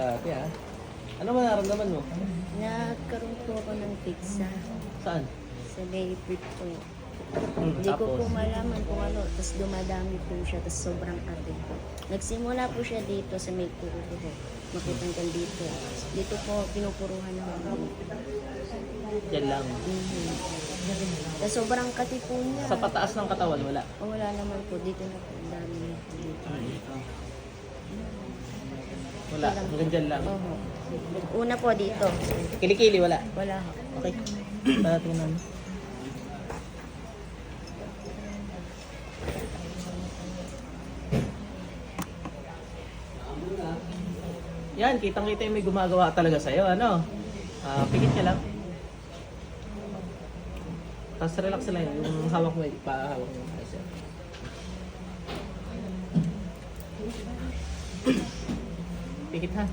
Ate ah. Ano man naramdaman mo? Nagkaroon po ako ng pizza Saan? sa Layfit po. Hmm, Hindi ko po tapos? malaman kung ano, tapos dumadami po siya, tapos sobrang ate po. Nagsimula po siya dito sa may puro ko. Makitanggal dito. Dito po, pinupuruhan ng mga Yan lang. Mhm. Tapos sobrang kati po niya. Sa pataas ng katawan, wala. O, wala naman po, dito na po, ang dami na po dito. Wala. Hanggang dyan lang. Oho. Una po dito. Kilikili, wala. Wala ho. Okay. Para tingnan. Yan, kitang-kita yung may gumagawa talaga sa'yo, ano? Ah, pikit ka lang. Tapos relax lang yun. Yung hawak mo, ipahawak mo. Ayos yan. Pikit ha.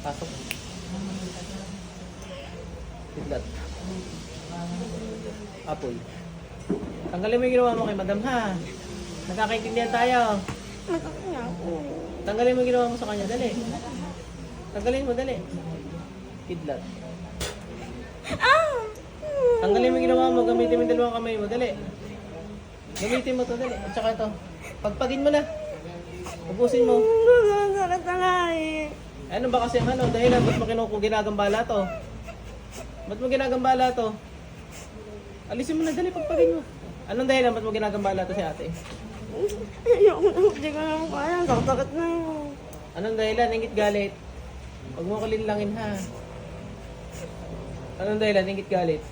Pasok. Biglat. Apoy. Tanggalin mo yung ginawa mo kay madam ha. Nagkakaintindihan tayo. Tanggalin mo yung ginawa mo sa kanya, dali. Tanggalin mo, dali. Kidlat. Tanggalin mo yung ginawa mo, gamitin mo yung dalawang kamay mo, dali. Gamitin mo to, dali. At saka ito, pagpagin mo na. Ubusin mo. Na nga eh. Ano ba kasi ang ano, dahilan ba't mo kinuku ginagambala to? Ba't mo ginagambala to? Alisin mo na, dali, pagpagin mo. Anong dahilan ba't mo ginagambala to si ate? Ayoko na, hindi ko na kaya. Sakit na yun. Anong dahilan? Ingit galit. Huwag mo ko linlangin ha. Anong dahilan? Ingit galit.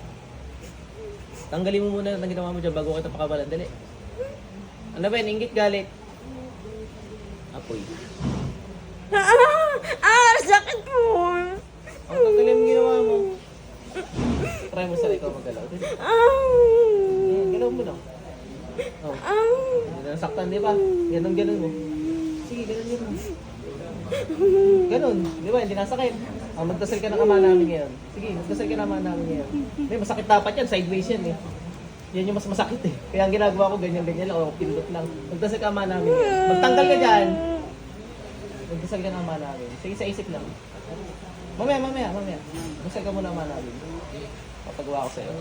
Tanggalin mo muna ang ginawa mo dyan bago kita pakabalan. Dali. Ano ba yun? Ingit galit. Apoy. Ah! Ah! Sakit po! Ang tanggalin mo ginawa mo. Try mo sa ikaw magalaw. Ah! Galaw mo lang. Oh. Ah! Na nasaktan, di ba? Ganon, ganon mo. Sige, ganon, ganon. Ganon, di ba? Hindi nasakit. Oh, magdasal ka ng ama namin ngayon. Sige, magdasal ka ng ama namin ngayon. Hindi, masakit dapat yan. Sideways yan eh. Yan yung mas masakit eh. Kaya ang ginagawa ko, ganyan-ganyan lang. O, pindot lang. Magdasal ka ama namin ngayon. Magtanggal ka dyan. Magdasal ka ng ama namin. Sige, sa isip lang. Mamaya, mamaya, mamaya. Magdasal ka muna ama namin. Papagawa ko sa'yo.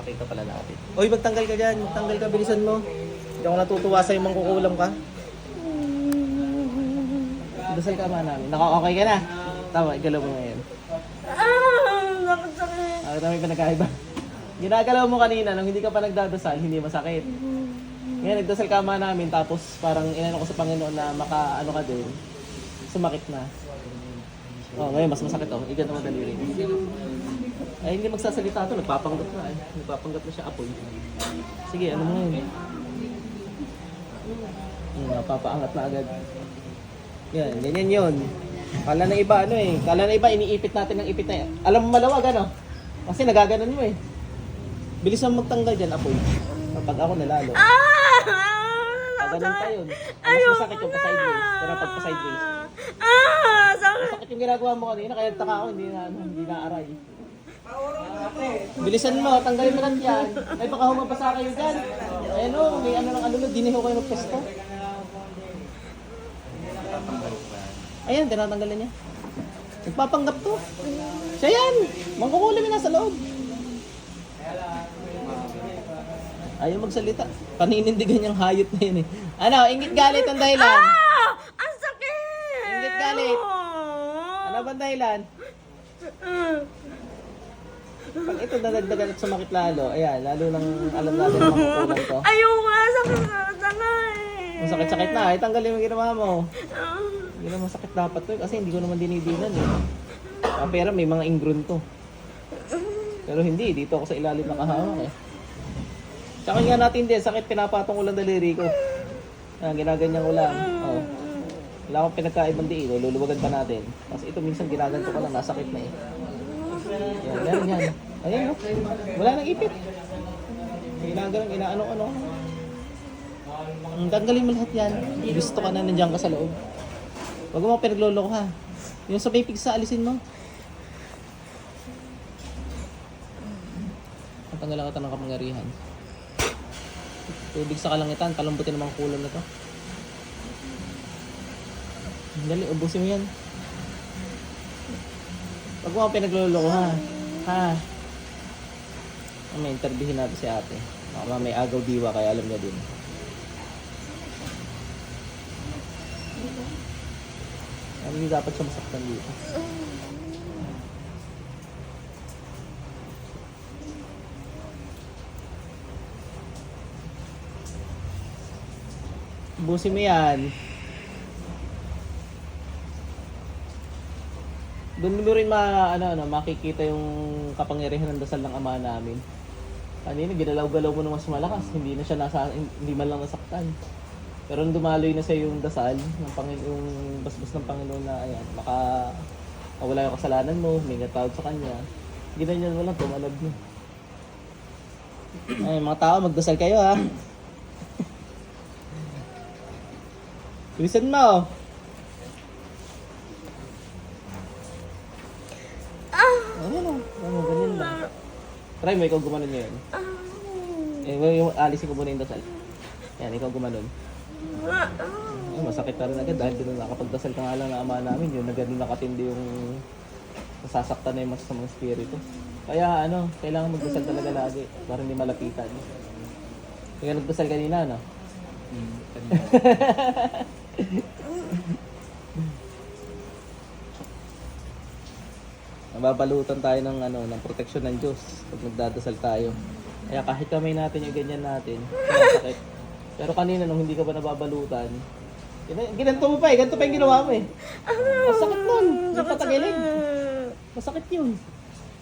Pakita pala natin. Oy, magtanggal ka dyan. Magtanggal ka, bilisan mo. Hindi ako natutuwa sa'yo, mangkukulam ka. Dasal ka man namin. Naka-okay ka na. Tama, igalaw mo ngayon. Ah! Ah, may pinagkaiba. Ginagalaw mo kanina nung hindi ka pa nagdadasal, hindi masakit. Ngayon, nagdasal ka man namin, tapos parang inano ko sa Panginoon na maka, ano ka din, sumakit na. Oh, ngayon, mas masakit oh. Igan naman daliri. Ay, hindi magsasalita to. Nagpapanggap na eh. Nagpapanggap na siya apoy. Sige, ano mo ngayon? Hmm, napapaangat na agad. Yan, ganyan yun. Kala na iba, ano eh. Kala na iba, iniipit natin ng ipit na yan. Alam mo malawag, ano? Kasi nagaganon mo eh. Bilisan mo magtanggal dyan, apoy. Kapag ako nalalo. Ah! Paganon pa yun. Ang mas masakit yung pa-sideways. Pero pag pa-sideways. Ah! Sakit. Masakit yung ginagawa mo kanina, kaya taka ako, hindi na, ano, hindi na aray. Bilisan mo, tanggalin mo lang yan. Ay, baka humabasa kayo dyan. Ayan o, may ano ng ano, diniho kayo magpesto. Ayan, tinatanggalan niya. Nagpapanggap to. Siya yan. Mangkukulam yung nasa loob. Ayaw magsalita. Paninindigan niyang hayop na yun eh. Ano, ingit galit ang dahilan. Ah! Ang sakit! Ingit galit. Ano ba dahilan? Pag ito dadagdagan at sumakit lalo, ayan, lalo nang alam natin ang makukulang to. Ayoko nga, sakit na nga eh. Ang sakit-sakit na, ay tanggalin mo yung ginawa mo. Ah. Hindi naman sakit dapat to eh, kasi hindi ko naman dinidinan eh. Ah, pero may mga ingron to. Pero hindi, dito ako sa ilalim nakahawak eh. Tsaka nga natin din, sakit pinapatong ko lang daliri ko. Ah, ginaganyan ko lang. Oh. Wala akong pinagkaibang diin, oh, luluwagan pa natin. Tapos ito minsan ginaganto ko lang, nasakit na eh. Yan, yan, yan. Ayan, oh. Wala nang ipit. Ginagalang, inaano-ano. Ang tanggalin mo lahat yan. Gusto ka na nandiyan ka sa loob. Huwag mo pinagloloko ha. Yung sa may pigsa, alisin mo. Matanggalan ka ng kapangyarihan. Tubig sa kalangitan, palambutin naman kulam na to. Dali, ubusin mo yan. Huwag mo ako pinagluloko ha. Ha? May interviewin natin si ate. Baka may agaw diwa kaya alam niya din. Ano yung dapat siya masaktan dito? Ubusin mo yan. Doon mo rin ma, ano, ano, makikita yung kapangyarihan ng dasal ng ama namin. Kanina, ginalaw-galaw mo na mas malakas. Hindi na siya nasa, hindi man lang nasaktan. Pero nung dumaloy na sa yung dasal, ng Panginoon, yung basbas ng Panginoon na, ayan, maka, mawala yung kasalanan mo, may natawad sa Kanya. Ginanyan mo lang, tumalab mo. Ay, mga tao, magdasal kayo ha. Bilisan mo. Ano na? Ano, ganyan lang. Try mo, ikaw gumanon ngayon. Eh, yung, yung alisin ko muna yung dasal. Yan, ikaw gumanon. Ay, masakit na rin agad dahil doon nakapagdasal ka nga lang na ama namin. Yun, na ganun nakatindi yung nasasaktan na yung masasamang spirito. Kaya ano, kailangan magdasal talaga lagi para hindi malapitan. Kaya nagdasal kanina, no? Hmm, kanina. Nababalutan tayo ng ano, ng proteksyon ng Diyos pag nagdadasal tayo. Kaya kahit kamay natin yung ganyan natin, masakit. Pero kanina nung hindi ka ba nababalutan, gina- ginanto mo pa eh, ganito pa yung ginawa mo eh. Masakit nun, yung patagilid. Masakit yun.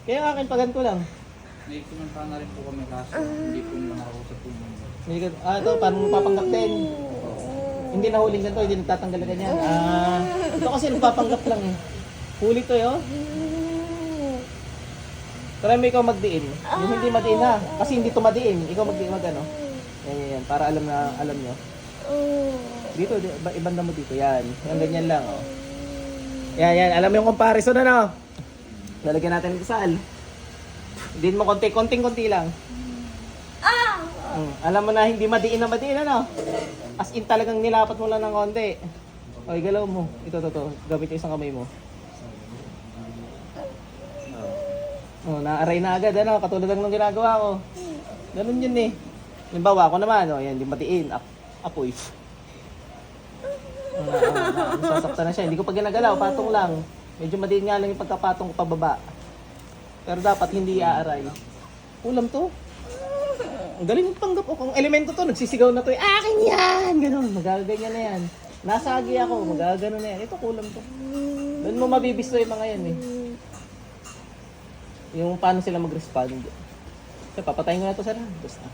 Kaya akin paganto lang. May kumanta na rin po kami kaso hindi po nakakausap po. Hindi ka, ah, ito, paano mo papanggap din? Hindi na huling ganito, hindi nagtatanggal na ganyan. Ah, ito kasi nagpapanggap lang eh. Huli to eh, oh. Try mo ikaw magdiin. Yung hindi madiin ha. Kasi hindi to madiin. Ikaw magdiin mag ano. Yan, yan. Para alam na, alam nyo. Dito, di, ba, ibanda mo dito. Yan. Yan, ganyan lang, oh. Yan, yan. Alam mo yung comparison, ano? Lalagyan natin ng sal. Din mo konti, konting-konti lang. Mm, alam mo na hindi madiin na madiin, ano? As in talagang nilapat mo lang ng konti. Okay, galaw mo. Ito, ito, ito. Gamit yung isang kamay mo. Oh, naaray na agad, ano? Katulad lang ng ginagawa ko. Ganun yun eh. Halimbawa, ako naman, oh, yan, di matiin. Ap apoy. Oh, na, na, nasasaktan na siya. Hindi ko pa ginagalaw, patong lang. Medyo madiin nga lang yung pagkapatong ko pababa. Pero dapat hindi aaray. Ulam to. Ang galing ng panggap ko. Kung elemento to, nagsisigaw na to. eh, Akin yan! Ganun, magaganyan na yan. Nasagi ako, magagano na yan. Ito, kulam to. Doon mo mabibisto yung mga yan eh. Yung paano sila mag-respond. So, papatayin ko na to sir. Basta.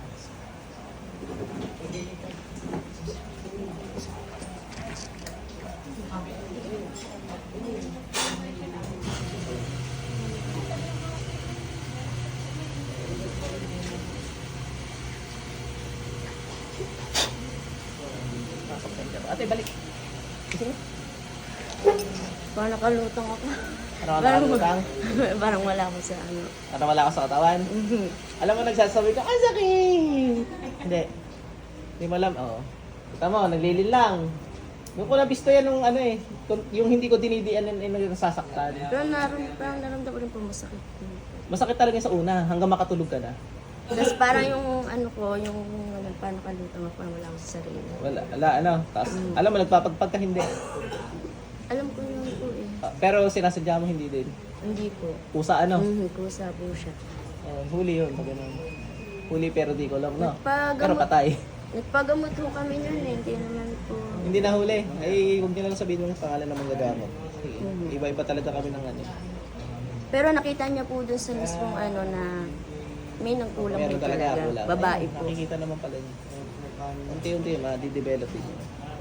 Pasok tayo dyan. Ate, balik. Sige. Parang nakalutang ako. Parang nakalutang. Parang wala ako sa ano. Parang wala ka sa katawan. Alam mo, nagsasabi ka, ay sakit! Hindi. Hindi mo alam, oo. Kita mo, naglilin lang. Nung ko nabisto yan nung ano eh, yung hindi ko dinidian yung yung nasasaktan. Pero naram, parang naramdaman ko rin po masakit. Masakit talaga sa una, hanggang makatulog ka na. Tapos parang yung ano ko, yung ano, parang nakalutang ako, parang wala ako sa sarili. Wala, wala ano. Tapos, alam mo, nagpapagpag ka hindi. Alam ko yun po eh. Ah, Pero sinasadya mo hindi din. Hindi po. Pusa ano? Mhm, kusa po siya. Ayun, huli yun, pag ganun. Huli pero di ko alam, no? Nagpagamot- Pero patay. Nagpagamot po kami nun eh, hindi naman po. Hindi na huli. Ay, huwag niyo na lang sabihin yung pangalan ng magagamot. Iba-iba talaga kami ng ano. Pero nakita niya po dun sa mismong ano na may nagkulang din talaga. Babae po. Nakikita naman pala niya. Unti-unti, ma-develop din.